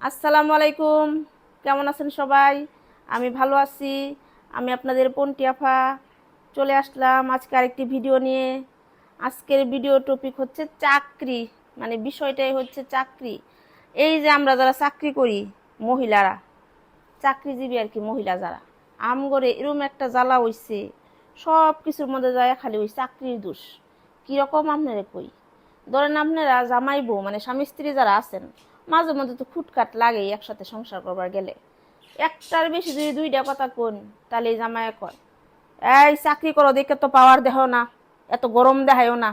আসসালামু আলাইকুম। কেমন আছেন সবাই? আমি ভালো আছি। আমি আপনাদের পন্টি আফা চলে আসলাম আজকে আরেকটি ভিডিও নিয়ে। আজকের ভিডিও টপিক হচ্ছে চাকরি মানে বিষয়টাই হচ্ছে চাকরি। এই যে আমরা যারা চাকরি করি, মহিলারা, চাকরিজীবী আর কি মহিলা যারা আমগরে এরম একটা জ্বালা হইছে সব কিছুর মধ্যে যায় খালি ওই চাকরির দোষ। কীরকম আপনারা কই? ধরেন আপনারা জামাই বউ মানে স্বামী স্ত্রী যারা আছেন মাঝে মধ্যে তো খুটকাট লাগেই একসাথে সংসার করবার গেলে। একটার বেশি যদি দুইটা কথা কোন, তাহলে জামাই কয়, এই চাকরি করো, দেখে তো পাওয়ার দেখাও না, এত গরম দেখায়ও না।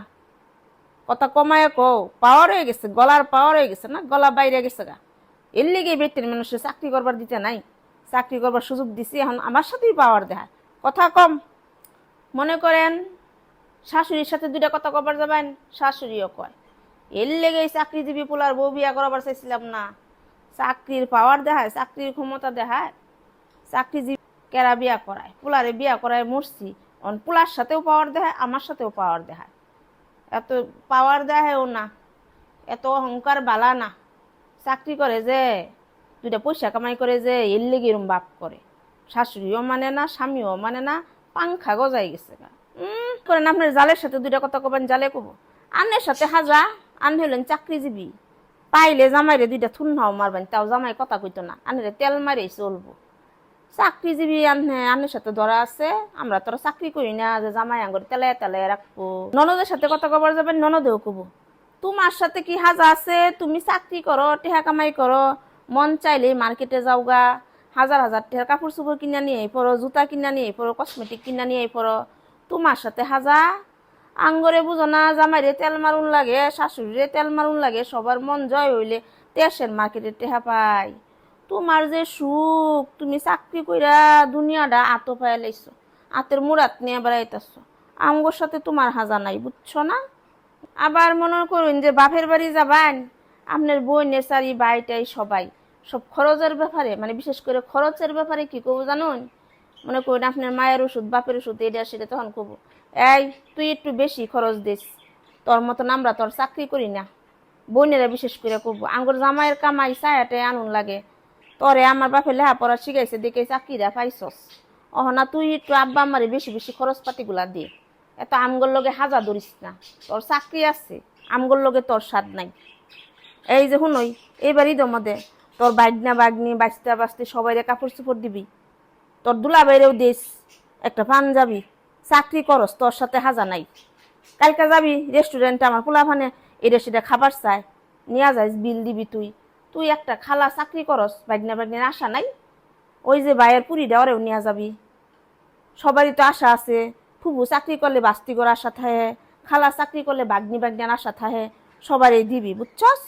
কথা কমায় কও, পাওয়ার হয়ে গেছে, গলার পাওয়ার হয়ে গেছে না, গলা বাইরে গেছে গা। এর লিগে ব্যক্তির মানুষের চাকরি করবার দিতে নাই, চাকরি করবার সুযোগ দিছি, এখন আমার সাথেই পাওয়ার দেখায় কথা কম। মনে করেন, শাশুড়ির সাথে দুইটা কথা কবার যাবেন, শাশুড়িও কয় এর লেগে চাকরিজীবী পোলার বউ বিয়া করাবার চাইছিলাম না। চাকরির পাওয়ার দেখায়, চাকরির ক্ষমতা দেখায়, চাকরিজীবী কেরা বিয়া করায়? পোলারে বিয়া করায় মরছি। অন পোলার সাথেও পাওয়ার দেখায়, আমার সাথেও পাওয়ার দেখায়। এত পাওয়ার দেখায়ও না, এত অহংকার বালা না। চাকরি করে যে, দুইটা পয়সা কামাই করে যে, এর লেগে এরম বাপ করে। শাশুড়িও মানে না, স্বামীও মানে না, পাংখা গজাই গেছে করেন আপনার জালের সাথে দুইটা কথা কবেন, জালে কব? আনের সাথে হাজা আন হইলেন চাকরিজীবী। পাইলে জামাইরে দুইটা থুন হাও মারবেন, তাও জামাই কথা কইতো না। আনরে তেল মারে চলবো। চাকরিজীবী আনে আনের সাথে ধরা আছে, আমরা তোরা চাকরি করি না, যে জামাই আঙ্গুর তেলে তেলে রাখব। ননদের সাথে কথা কবার যাবেন, ননদেও কব তোমার সাথে কি হাজা আছে? তুমি চাকরি করো, টেহা কামাই করো, মন চাইলে মার্কেটে যাওগা হাজার হাজার টেহার কাপড় চোপড় কিনা নিয়ে পড়ো, জুতা কিনা নিয়ে পড়ো কসমেটিক কিনা নিয়ে পড়ো। তোমার সাথে হাজা আঙ্গরে বুঝো না, জামাইরে তেল মারুন লাগে, শাশুড়িরে তেল মারুন লাগে, সবার মন জয় হইলে তেসের মার্কেটে টেহা পাই। তোমার যে সুখ, তুমি চাকরি কইরা দুনিয়াটা আতো পায় লাইছো, আতের মুরাত নিয়ে বেড়াইতেছো। আমগোর সাথে তোমার হাজা নাই, বুঝছ না? আবার মনে করুন যে বাপের বাড়ি যাবেন, আপনার বোনের সারি বাইটাই সবাই। সব খরচের ব্যাপারে মানে বিশেষ করে খরচের ব্যাপারে কি করব জানুন? মনে করুন আপনার মায়ের ওষুধ, বাপের ওষুধ, এটা সেটা তখন কব। এই, তুই একটু বেশি খরচ দিস। তোর মতন আমরা তোর চাকরি করি না। বোনেরা বিশেষ করে করব আঙ্গুর জামাইয়ের কামাই ছায়াটে আনুন লাগে। তোরে আমার বাপে লেখাপড়া শিখাইছে, দেখে চাকরিরা পাইছস। অহনা তুই একটু আব্বা আমারে বেশি বেশি খরচ পাতিগুলা দে। এত আমগর লগে হাজা ধরিস না। তোর চাকরি আছে, আমগর লগে তোর স্বাদ নাই। এই যে শুনই ঈদের মধ্যে তোর বাগনা বাগনি বাঁচতে বাঁচতে সবাইরে কাপড় চোপড় দিবি। তোর দুলা বাইরেও দিস, একটা পাঞ্জাবি। চাকরি করস, তোর সাথে হাজা নাই। কালকে যাবি রেস্টুরেন্টে আমার পোলাভানে এটা সেটা খাবার চাই নিয়ে যাইস, বিল দিবি তুই। তুই একটা খালা চাকরি করস, বাগনা বাগনির আশা নাই? ওই যে বাইয়ের পুরি দেওয়ারেও নিয়ে যাবি। সবারই তো আশা আছে। ফুবু চাকরি করলে বাস্তি করার আশা থাকে খালা চাকরি করলে বাগনি বাগনার আশা থাকে সবারই দিবি, বুঝছস?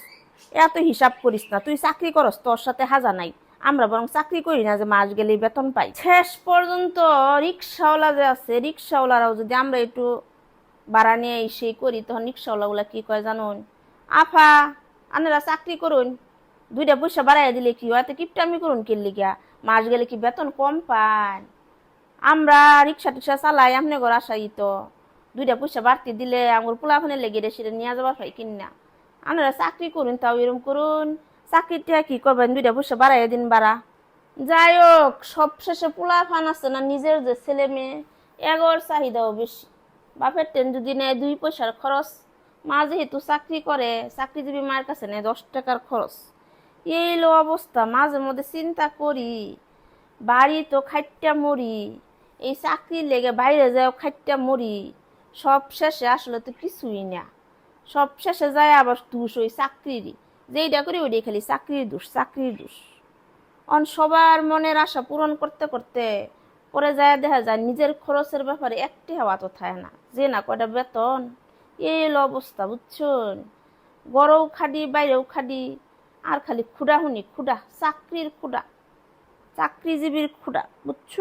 এত হিসাব করিস না, তুই চাকরি করস, তোর সাথে হাজা নাই। আমরা বরং চাকরি করি না যে মাস গেলেই বেতন পাই। শেষ পর্যন্ত রিক্সাওয়ালা যে আছে, রিক্সাওয়ালারাও যদি আমরা একটু ভাড়া নিয়ে এসে করি, তখন রিক্সাওয়ালাগুলা কি কয় জানুন? আফা আনারা চাকরি করুন। দুইটা পয়সা বাড়াইয়া দিলে কি হয়? এত কিপটামি করুন কিনলে গিয়া মাস গেলে কি বেতন কম পান? আমরা রিক্সা টিক্সা চালাই আপনি ঘর আসাই তো। দুইটা পয়সা বাড়তি দিলে আমার পোলাফানে লেগে সেটা নিয়ে যাবার পাই কিনা? আপনারা চাকরি করুন, তাও এরম করুন। চাকরিটা কি করবেন? দুইটা পয়সা বাড়াইয়া দিন বাড়া। যাই হোক সব শেষে পোলাফান আছে না নিজের যে ছেলে মেয়ে, এগর চাহিদাও বেশি। বাপের টেন যদি নেয় দুই পয়সার খরচ, মা যেহেতু চাকরি করে, চাকরিজীবী মায়ের কাছে নেয় দশ টাকার খরচ। এই লো অবস্থা, মাঝে মধ্যে চিন্তা করি, বাড়ি তো খাইটা মরি, এই চাকরির লেগে বাইরে যাও খাইটা মরি, সব শেষে আসলে তো কিছুই না। সব শেষে যায় আবার দুষ ওই চাকরিরই। যেইটা করি ওইটাই খালি চাকরির দোষ চাকরির দোষ। অন সবার মনের আশা পূরণ করতে করতে পরে যায় দেখা যায় নিজের খরচের ব্যাপারে একটি হওয়া তো থাকে না। যে না কয়টা বেতন? এই অবস্থা, বুঝছেন? গড়ও খাডি বাইরেও খাডি আর খালি খুডা হুনি খুডা চাকরির খুডা চাকরিজীবীর খুডা বুঝছ